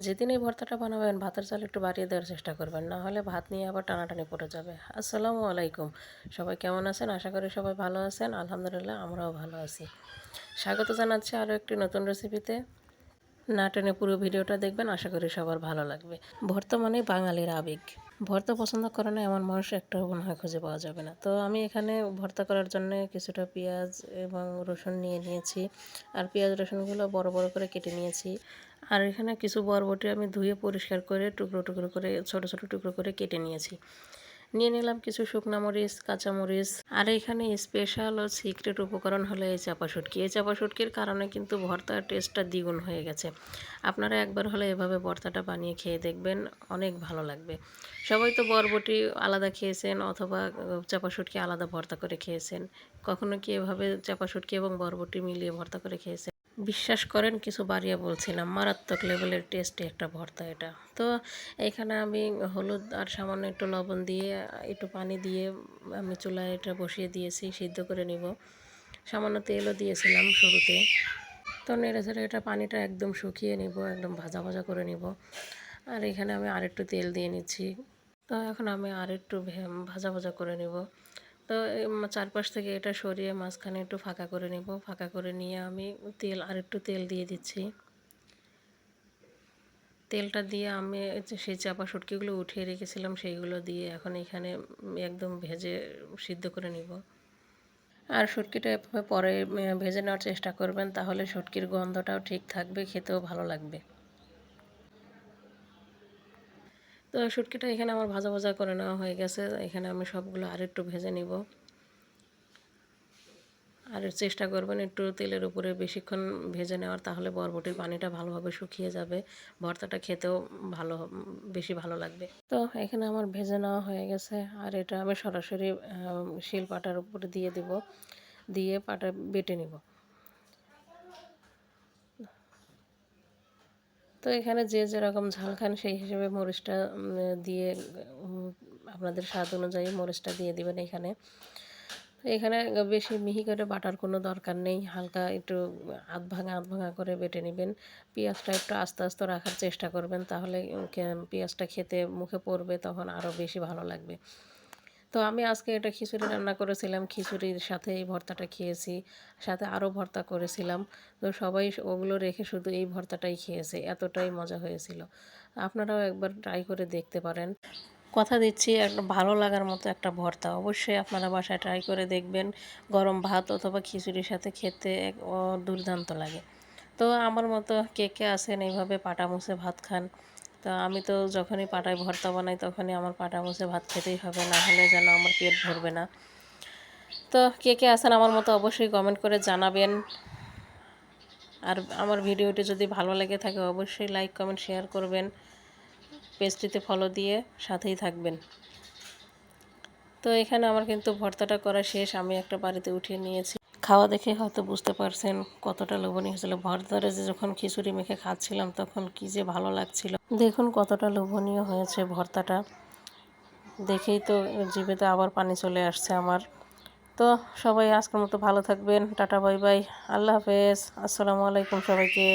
যেদিন এই ভর্তাটা বানাবেন, ভাতের চাল একটু বাড়িয়ে দেওয়ার চেষ্টা করবেন। না হলে ভাত নিয়ে আবার টানাটানি পড়ে যাবে। আসসালামু আলাইকুম। সবাই কেমন আছেন? আশা করি সবাই ভালো আছেন। আলহামদুলিল্লাহ আমরাও ভালো আছি। স্বাগত জানাচ্ছি আরও একটি নতুন রেসিপিতে না টেনে পুরো ভিডিওটা দেখবেন, আশা করি সবার ভালো লাগবে। ভর্তা মানে বাঙালির আবেগ। ভর্তা পছন্দ করে না এমন মানুষ একটা মনে হয় খুঁজে পাওয়া যাবে না। তো আমি এখানে ভর্তা করার জন্য কিছুটা পেঁয়াজ এবং রসুন নিয়ে নিয়েছি। আর পেঁয়াজ রসুনগুলো বড় বড় করে কেটে নিয়েছি। আর এখানে কিছু বরবটি আমি ধুয়ে পরিষ্কার করে টুকরো টুকরো করে, ছোট ছোট টুকরো করে কেটে নিয়েছি। নিয়ে নিলাম কিছু শুকনো মরিচ কাঁচামরিচ আর এখানে স্পেশাল ও সিক্রেট উপকরণ হলো এই চাপা শুটকি। এই চাপা শুটকির কারণে কিন্তু ভর্তার টেস্টটা দ্বিগুণ হয়ে গেছে। আপনারা একবার হলে এভাবে ভর্তাটা বানিয়ে খেয়ে দেখবেন, অনেক ভালো লাগবে। সবাই তো বরবটি আলাদা খেয়েছেন অথবা চাপা শুটকি আলাদা ভর্তা করে খেয়েছেন। কখনো কি এভাবে চাপা শুটকি এবং বরবটি মিলিয়ে ভর্তা করে খেয়েছেন? বিশ্বাস করেন, কিছু বাড়িয়ে বলছিলাম মারাত্মক লেভেলের টেস্টি একটা ভর্তা এটা। তো এখানে আমি হলুদ আর সামান্য একটু লবণ দিয়ে, একটু পানি দিয়ে আমি চুলায় এটা বসিয়ে দিয়েছি, সিদ্ধ করে নিব। সামান্য তেলও দিয়েছিলাম শুরুতে। তো নেড়ে ছেড়ে এটা পানিটা একদম শুকিয়ে নিব, একদম ভাজা ভাজা করে নিব। আর এখানে আমি আরেকটু তেল দিয়ে নিচ্ছি। তো এখন আমি আরেকটু ভাজা ভাজা করে নিব। তো চারপাশ থেকে এটা সরিয়ে মাঝখানে একটু ফাঁকা করে নেব। ফাঁকা করে নিয়ে আমি তেল আর একটু তেল দিয়ে দিচ্ছি। তেলটা দিয়ে আমি সেই চাপা সুটকিগুলো উঠিয়ে রেখেছিলাম, সেইগুলো দিয়ে এখন এখানে একদম ভেজে সিদ্ধ করে নিব। আর শুটকিটা এভাবে পরে ভেজে নেওয়ার চেষ্টা করবেন, তাহলে শুটকির গন্ধটাও ঠিক থাকবে, খেতেও ভালো লাগবে। তো শুটকিটা এখানে আমার ভাজা ভাজা করে নেওয়া হয়ে গেছে। এখানে আমি সবগুলো আর একটু ভেজে নিব। আর চেষ্টা করবেন একটু তেলের উপরে বেশিক্ষণ ভেজে নেওয়ার, তাহলে বরবটির পানিটা ভালোভাবে শুকিয়ে যাবে। ভর্তাটা খেতেও ভালো বেশি ভালো লাগবে। তো এখানে আমার ভেজে নেওয়া হয়ে গেছে। আর এটা আমি সরাসরি শিল পাটার উপরে দিয়ে দিব। দিয়ে পাটা বেটে নিব। তো এখানে যে যেরকম ঝাল খান সেই হিসেবে মরিচটা দিয়ে আপনাদের স্বাদ অনুযায়ী মরিচটা দিয়ে দিবেন এখানে। এখানে বেশি মিহি করে বাটার কোনো দরকার নেই, হালকা একটু আধ ভাঙা আধ ভাঙা করে বেটে নেবেন। পেঁয়াজটা একটু আস্তে আস্তে রাখার চেষ্টা করবেন, তাহলে পেঁয়াজটা খেতে মুখে পড়বে, তখন আরও বেশি ভালো লাগবে। তো আমি আজকে এটা খিচুড়ি রান্না করেছিলাম। খিচুড়ির সাথে এই ভর্তাটা খেয়েছি, সাথে আরও ভর্তা করেছিলাম। তো সবাই ওগুলো রেখে শুধু এই ভর্তাটাই খেয়েছে, এতটাই মজা হয়েছিল। আপনারাও একবার ট্রাই করে দেখতে পারেন। কথা দিচ্ছি একটা ভালো লাগার মতো একটা ভর্তা অবশ্যই আপনারা বাসায় ট্রাই করে দেখবেন। গরম ভাত অথবা খিচুড়ির সাথে খেতে এক দুর্দান্ত লাগে। তো আমার মতো কে কে আছেন, এইভাবে পাটা মুছে ভাত খান। তো আমি তো যখনই পাটায় ভর্তা বানাই তখনই আমার পাটা মুছে ভাত খেতেই হবে, না হলে যেন আমার পেট ভরবে না। তো কে কে আছেন আমার মতো অবশ্যই কমেন্ট করে জানাবেন। আর আমার ভিডিওটি যদি ভালো লেগে থাকে অবশ্যই লাইক কমেন্ট শেয়ার করবেন। পেজটিতে ফলো দিয়ে সাথেই থাকবেন। তো এখানে আমার কিন্তু ভর্তাটা করা শেষ, আমি একটা বাড়িতে উঠিয়ে নিয়েছি। খাওয়া দেখে হয়তো বুঝতে পারছেন কতটা লোভনীয় হয়েছিল। ভর্তারে যে যখন খিচুড়ি মেখে খাচ্ছিলাম তখন কি যে ভালো লাগছিল। দেখুন কতটা লোভনীয় হয়েছে ভর্তাটা। দেখেই তো জিভেতে আবার পানি চলে আসছে আমার। তো সবাই আজকের মতো ভালো থাকবেন। Tata, bye bye. আল্লাহ হাফেজ। আসসালামু আলাইকুম সবাইকে।